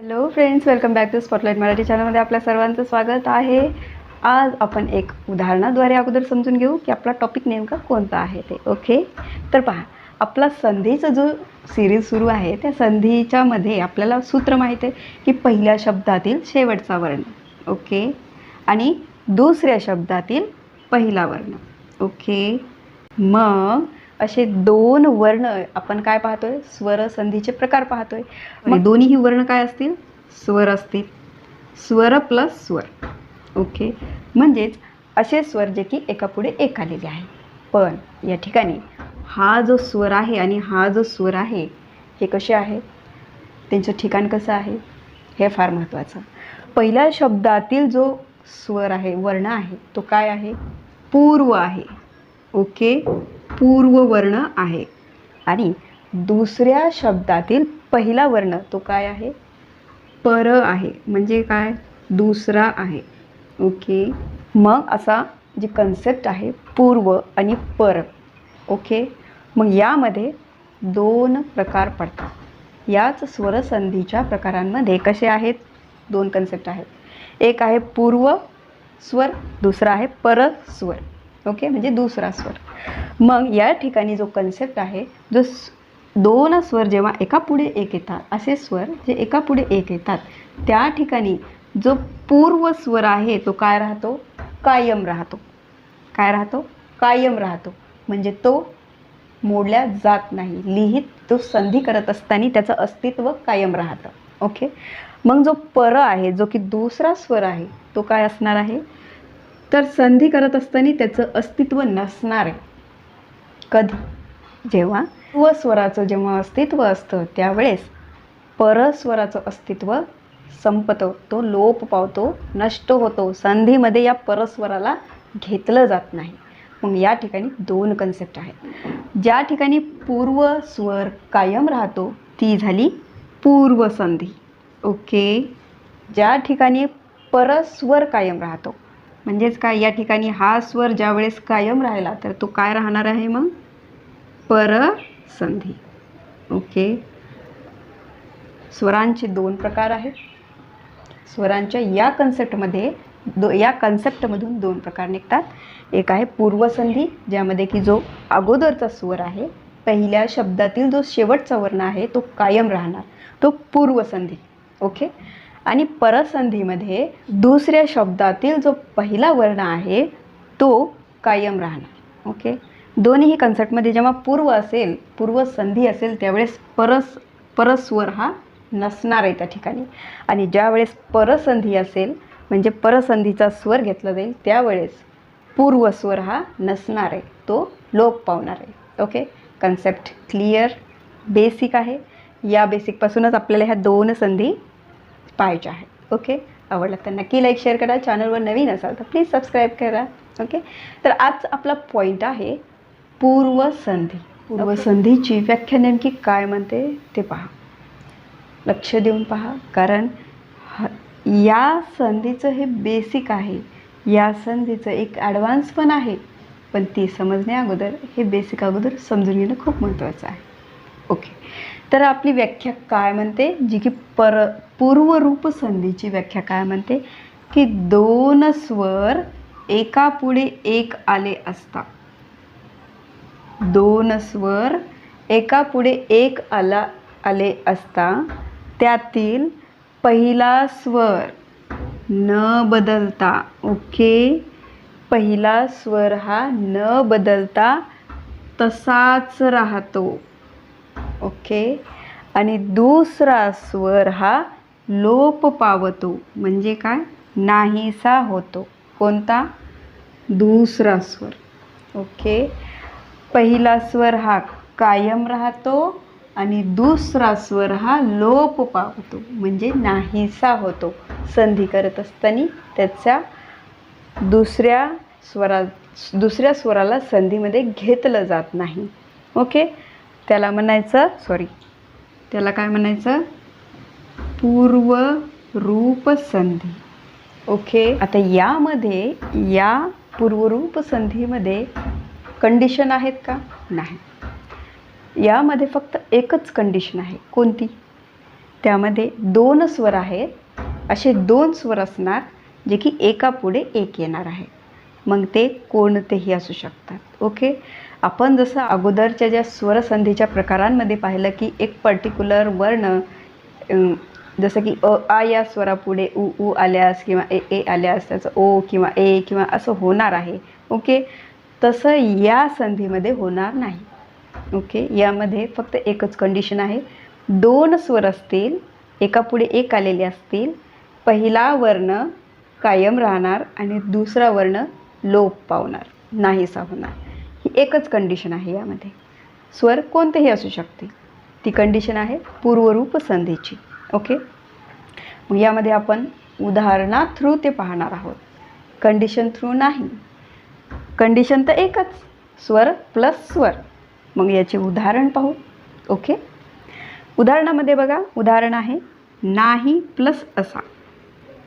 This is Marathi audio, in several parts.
Hello friends welcome back to spotlight Marathi चॅनलमध्ये आपल्या सर्वांचं स्वागत आहे. आज आपण एक उदाहरणाद्वारे अगोदर समजून घेऊ की आपला टॉपिक नेमका कोणता आहे ते. ओके तर पहा आपला संधीचा जो सिरीज सुरू आहे त्या संधीच्यामध्ये आपल्याला सूत्र माहीत आहे की पहिल्या शब्दातील शेवटचा वर्ण. ओके आणि दुसऱ्या शब्दातील पहिला वर्ण. ओके मग असे दोन वर्ण आपण काय पाहतोय? स्वर संधीचे प्रकार पाहतोय. मग दोन्हीही वर्ण काय असतील? स्वर असतील. स्वर प्लस स्वर. ओके? म्हणजेच असे स्वर जे की एकापुढे एक आलेले आहे. पण या ठिकाणी हा जो स्वर आहे आणि हा जो स्वर आहे हे कसे आहे? त्यांचं ठिकाण कसं आहे? हे फार महत्त्वाचं. पहिल्या शब्दातील जो स्वर आहे वर्ण आहे तो काय आहे? पूर्व आहे. ओके? पूर्व वर्ण आहे. आणि दुसऱ्या शब्दातील पहिला वर्ण तो काय आहे? पर आहे. म्हणजे काय? दुसरा आहे. ओके. मग असा जी कन्सेप्ट आहे पूर्व आणि पर. ओके. मग यामध्ये दोन प्रकार पडतात. याच स्वरसंधीच्या प्रकारांमध्ये कसे आहेत? दोन कन्सेप्ट आहेत. एक आहे पूर्व स्वर दुसरा आहे पर स्वर ओके? म्हणजे दुसरा स्वर. मग या ठिकाणी जो कन्सेप्ट आहे जो दोन स्वर जेव्हा एका पुढे एक येतात असे स्वर जे एका पुढे एक येतात त्या ठिकाणी जो पूर्व स्वर आहे तो काय राहतो? कायम राहतो. काय राहतो? कायम राहतो. म्हणजे तो मोडल्या जात नाही. लिहित तो संधी करत असताना त्याचं अस्तित्व कायम राहतं. ओके? मग जो पर आहे जो की दुसरा स्वर आहे तो काय असणार आहे? तर संधी करत असताना त्याचं अस्तित्व नसणार आहे. कधी? जेव्हा व स्वराचं जेव्हा अस्तित्व असतं त्यावेळेस परस्वराचं अस्तित्व संपतं. तो लोप पावतो नष्ट होतो. संधीमध्ये या परस्वराला घेतलं जात नाही. मग या ठिकाणी दोन कन्सेप्ट आहेत. ज्या ठिकाणी पूर्व स्वर कायम राहतो ती झाली पूर्व संधी ओके? ज्या ठिकाणी परस्वर कायम राहतो म्हणजेच काय या ठिकाणी हा स्वर ज्या वेळेस कायम राहिला तर तो काय राहणार आहे मग? परसंधी. ओके. स्वरांचे दोन प्रकार आहेत. स्वरांच्या या कन्सेप्टमध्ये दो या कन्सेप्टमधून दोन प्रकार निघतात. एक आहे पूर्वसंधी ज्यामध्ये की जो अगोदरचा स्वर आहे पहिल्या शब्दातील जो शेवटचा वर्ण आहे तो कायम राहणार. तो पूर्वसंधी. ओके? आणि परसंधीमध्ये दुसऱ्या शब्दातील जो पहिला वर्ण आहे तो कायम राहणार. ओके दोन्हीही कन्सेप्टमध्ये जेव्हा पूर्व असेल पूर्वसंधी असेल त्यावेळेस परस परस्वर हा नसणार आहे त्या ठिकाणी. आणि ज्यावेळेस परसंधी असेल म्हणजे परसंधीचा स्वर घेतला जाईल त्यावेळेस पूर्वस्वर हा नसणार आहे तो लोप पावणार आहे. ओके कन्सेप्ट क्लिअर बेसिक आहे. या बेसिकपासूनच आपल्याला ह्या दोन संधी पाहायच्या आहेत ओके आवडलं तर नक्की लाईक शेअर करा. चॅनलवर नवीन असाल तर प्लीज सबस्क्राईब करा. ओके तर आज आपला पॉईंट आहे पूर्वसंधी. पूर्वसंधीची व्याख्या नेमकी काय म्हणते ते पहा. लक्ष देऊन पहा. कारण ह या संधीचं हे बेसिक आहे. या संधीचं एक ॲडव्हान्स पण आहे. पण ती समजण्या अगोदर हे बेसिक अगोदर समजून घेणं खूप महत्त्वाचं आहे. ओके तर आपली व्याख्या काय म्हणते? जी की पर पूर्वरूप संधीची व्याख्या काय म्हणते? की दोन स्वर एकापुढे एक आले असता. दोन स्वर एकापुढे एक आला आले असता. त्यातील पहिला स्वर न बदलता ओके? पहिला स्वर हा न बदलता तसाच राहतो. ओके? आणि दुसरा स्वर हा लोप पावतो. म्हणजे काय? नाहीसा होतो. कोणता? दुसरा स्वर. ओके? पहिला स्वर हा कायम राहतो आणि दुसरा स्वर हा लोप पावतो. म्हणजे नाहीसा होतो. संधी करत असताना त्याचा दुसऱ्या स्वरा दुसऱ्या स्वराला संधीमध्ये घेतलं जात नाही. ओके? त्याला म्हणायचं सॉरी त्याला काय म्हणायचं? पूर्व रूप संधी ओके आता यामध्ये या पूर्वरूप संधीमध्ये कंडिशन आहेत का? नाही. यामध्ये फक्त एकच कंडिशन आहे. कोणती? त्यामध्ये दोन स्वर आहेत. असे दोन स्वर असणार जे की एकापुढे एक येणार आहे. मग ते कोणतेही असू शकतात. ओके? आपण जसं अगोदरच्या ज्या स्वरसंधीच्या प्रकारांमध्ये पाहिलं की एक पर्टिक्युलर वर्ण जसं की अ आ या स्वरापुढे उ उ आल्यास किंवा ए ए आल्यास त्याचं ओ किंवा ए किंवा असं होणार आहे. ओके? तसं या संधीमध्ये होणार नाही. ओके? यामध्ये फक्त एकच कंडिशन आहे. दोन स्वर असतील एकापुढे एक आलेले असतील पहिला वर्ण कायम राहणार आणि दुसरा वर्ण लोप पावणार नाहीसा होणार. ही एकच कंडिशन आहे यामध्ये. स्वर कोणतेही असू शकते. ती कंडिशन आहे पूर्वरूप संधीची. ओके मग यामध्ये आपण उदाहरणा थ्रू ते पाहणार आहोत. कंडिशन थ्रू नाही. कंडिशन तर एकच. स्वर प्लस स्वर. मग याचे उदाहरण पाहू. ओके उदाहरणामध्ये बघा उदाहरण आहे नाही प्लस असा.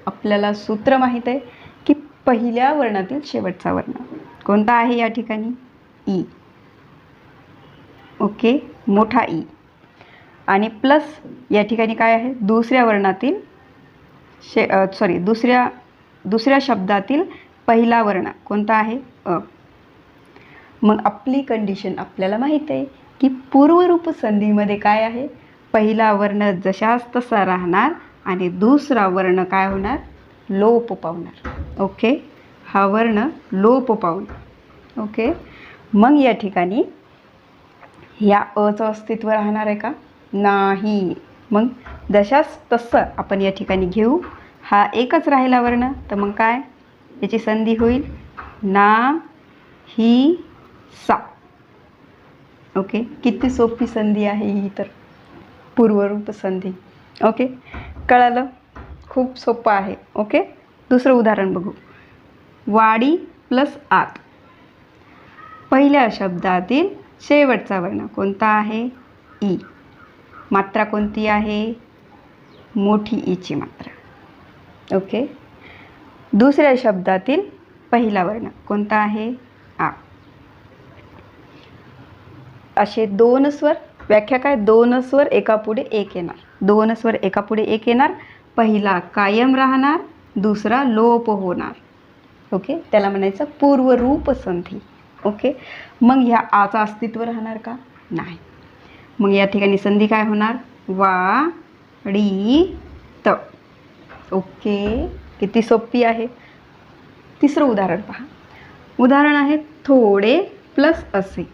आपल्याला सूत्र माहीत आहे. पहिल्या वर्णातील शेवटचा वर्ण. कोणता आहे या ठिकाणी? ई. ओके मोठा ई. आणि प्लस या ठिकाणी काय आहे? दुसऱ्या वर्णातील शे सॉरी दुसऱ्या दुसऱ्या शब्दातील पहिला वर्ण. कोणता आहे? अ. मग आपली कंडिशन आपल्याला माहीत आहे की पूर्वरूप संधीमध्ये काय आहे? पहिला वर्ण जशाच तसा राहणार आणि दुसरा वर्ण काय होणार? लोप पावणार. ओके? हा वर्ण लोप पावला ओके? मग या ठिकाणी या अचं अस्तित्व राहणार आहे का? नाही. मग जशाच तसं आपण या ठिकाणी घेऊ. हा एकच राहिला वर्ण तर मग काय? याची संधी होईल. ना ही सा. ओके? किती सोपी संधी आहे ही तर. पूर्वरूप संधी. ओके? कळालं? खूप सोपं आहे. ओके? दुसरं उदाहरण बघू. वाडी प्लस आत. पहिल्या शब्दातील शेवटचा वर्ण कोणता आहे? ई. मात्रा कोणती आहे? मोठी ईची मात्रा. ओके. दुसऱ्या शब्दातील पहिला वर्ण कोणता आहे? आ. असे दोन स्वर व्याख्या काय? दोन स्वर एकापुढे एक येणार. दोन स्वर एकापुढे एक येणार. पहिला कायम राहणार दुसरा लोप होणार. ओके त्याला म्हणायचं पूर्वरूप संधी. ओके मग ह्या आचं अस्तित्व राहणार का? नाही. मग या ठिकाणी संधी काय होणार? वा डी त ओके किती सोपी आहे. तिसरं उदाहरण पहा. उदाहरण आहे थोडे प्लस असे.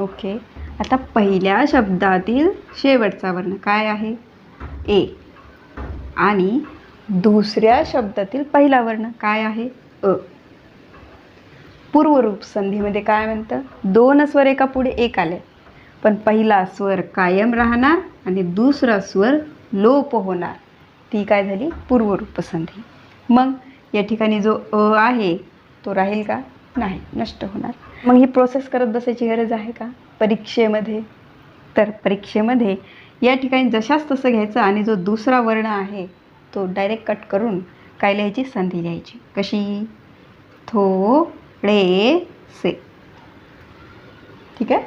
ओके आता पहिल्या शब्दातील शेवटचा वर्ण काय आहे? ए आणि दुसऱ्या शब्दातील पहिला वर्ण काय आहे? अ. पूर्वरूप संधीमध्ये काय म्हणतं? दोन स्वर एका पुढे एक आले. पण पहिला स्वर कायम राहणार आणि दुसरा स्वर लोप होणार. ती काय झाली? पूर्वरूप संधी. मग या ठिकाणी जो अ आहे तो राहील का? नाही नष्ट होणार. मग ही प्रोसेस करत बसायची गरज आहे का? परीक्षेमध्ये. तर परीक्षेमध्ये या ठिकाणी जशाच तसं घ्यायचं आणि जो दुसरा वर्ण आहे तो डायरेक्ट कट करून काय लिहायची संधी लिहायची कशी? थोडे से ठीक आहे?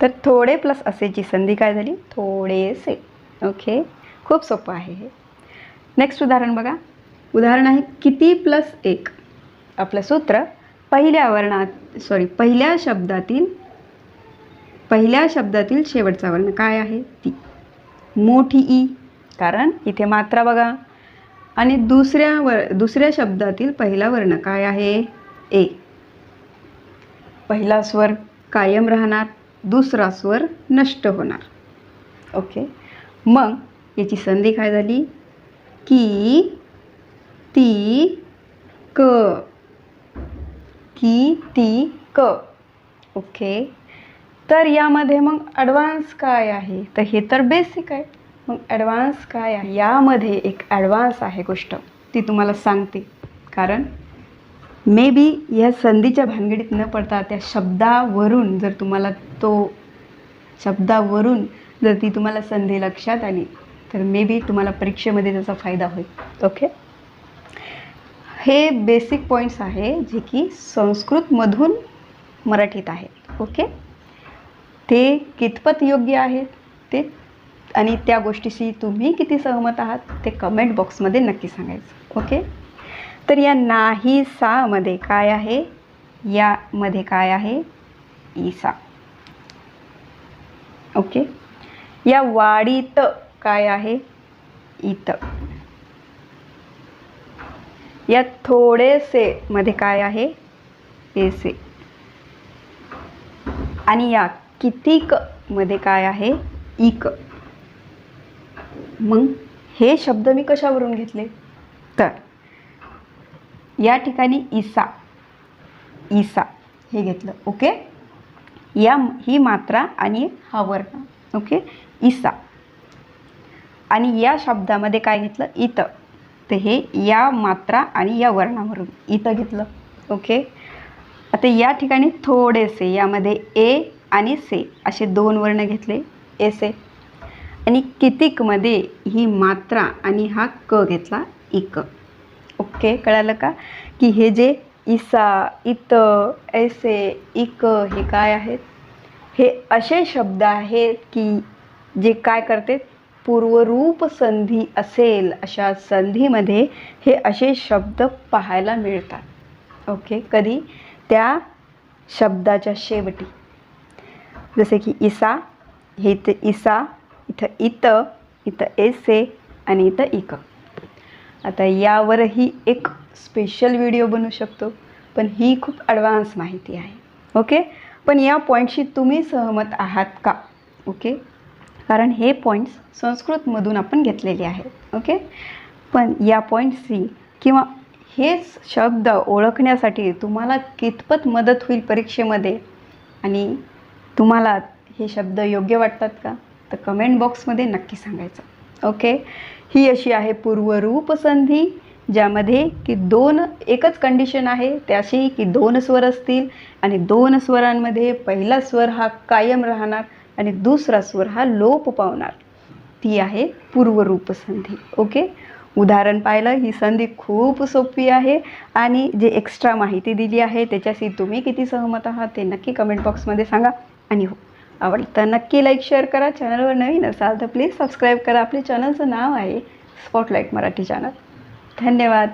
तर थोडे प्लस असेची संधी काय झाली? थोडेसे. ओके खूप सोपं आहे हे. नेक्स्ट उदाहरण बघा. उदाहरण आहे किती प्लस एक? आपलं सूत्र पहिल्या वर्णात सॉरी पहिल्या शब्दातील पहिल्या शब्दातील शेवटचा वर्ण काय आहे? ती. मोठी ई. कारण इथे मात्रा बघा. आणि दुसऱ्या वर दुसऱ्या शब्दातील पहिला वर्ण काय आहे? ए. पहिला स्वर कायम राहणार दुसरा स्वर नष्ट होणार. ओके. मग याची संधी काय झाली? की ती क. की ती क. ओके. तर यामध्ये मग ॲडव्हान्स काय आहे? तर हे तर बेसिक आहे. मग ॲडव्हान्स काय आहे? यामध्ये एक ॲडव्हान्स आहे गोष्ट. ती तुम्हाला सांगते. कारण मे बी या संधीच्या भानगडीत न पडता त्या शब्दावरून जर तुम्हाला तो शब्दावरून जर ती तुम्हाला संधी लक्षात आली तर मे बी तुम्हाला परीक्षेमध्ये त्याचा फायदा होईल. ओके हे बेसिक पॉईंट्स आहे जे की संस्कृतमधून मराठीत आहेत. ओके ते कितपत योग्य आहेत? ते आणि त्या गोष्टीशी तुम्ही किती सहमत आहात ते कमेंट बॉक्समध्ये नक्की सांगायचं. ओके तर या नाही सामध्ये काय आहे? यामध्ये काय आहे? ईसा ओके या वाडीत काय आहे? इत. या थोडेसे मध्ये काय आहे? पेसे आणि या कितीकमध्ये काय आहे? इक. मग हे शब्द मी कशावरून घेतले? तर या ठिकाणी इसा इसा हे घेतलं ओके? या ही मात्रा आणि हा वर्ण ओके? इसा आणि या शब्दामध्ये काय घेतलं? इत. तर हे या मात्रा आणि या वर्णावरून इथं घेतलं ओके? आता या ठिकाणी थोडेसे यामध्ये ए आणि से असे दोन वर्ण घेतले एसे आणि कितीकमध्ये ही मात्रा आणि हा क घेतला इक ओके कळालं का? की हे जे इसा इत ऐसे इक हे काय आहेत? हे असे शब्द आहेत की जे काय करते? पूर्वरूप संधी असेल अशा संधीमध्ये हे असे शब्द पाहायला मिळतात. ओके कधी? त्या शब्दाच्या शेवटी. जसे की इसा हे ते इसा इथं इत इथं एसे आणि इथं इक. आता यावरही एक स्पेशल व्हिडिओ बनवू शकतो पण ही खूप ॲडव्हान्स माहिती आहे. ओके पण या पॉईंटशी तुम्ही सहमत आहात का? ओके कारण हे पॉईंट्स संस्कृतमधून आपण घेतलेले आहेत. ओके पण या पॉईंट्सची किंवा हेच शब्द ओळखण्यासाठी तुम्हाला कितपत मदत होईल परीक्षेमध्ये? आणि तुम्हाला हे शब्द योग्य वाटतात का? तर कमेंट बॉक्समध्ये नक्की सांगायचं. ओके ही अशी आहे पूर्वरूप संधी ज्यामध्ये की दोन एकच कंडिशन आहे त्याशी की दोन स्वर असतील आणि दोन स्वरांमध्ये पहिला स्वर हा कायम राहणार आणि दुसरा स्वर हा लोप पावणार. ती आहे पूर्वरूप संधी. ओके उदाहरण पाहिलं ही संधी खूप सोपी आहे आणि जे एक्स्ट्रा माहिती दिली आहे त्याच्याशी तुम्ही किती सहमत आहात ते नक्की कमेंट बॉक्समध्ये सांगा. आणि हो. आवडलं तर नक्की लाईक शेअर करा. चॅनलवर नवीन असाल तर प्लीज सबस्क्राईब करा. आपल्या चॅनलचं नाव आहे स्पॉटलाईट मराठी चॅनल धन्यवाद.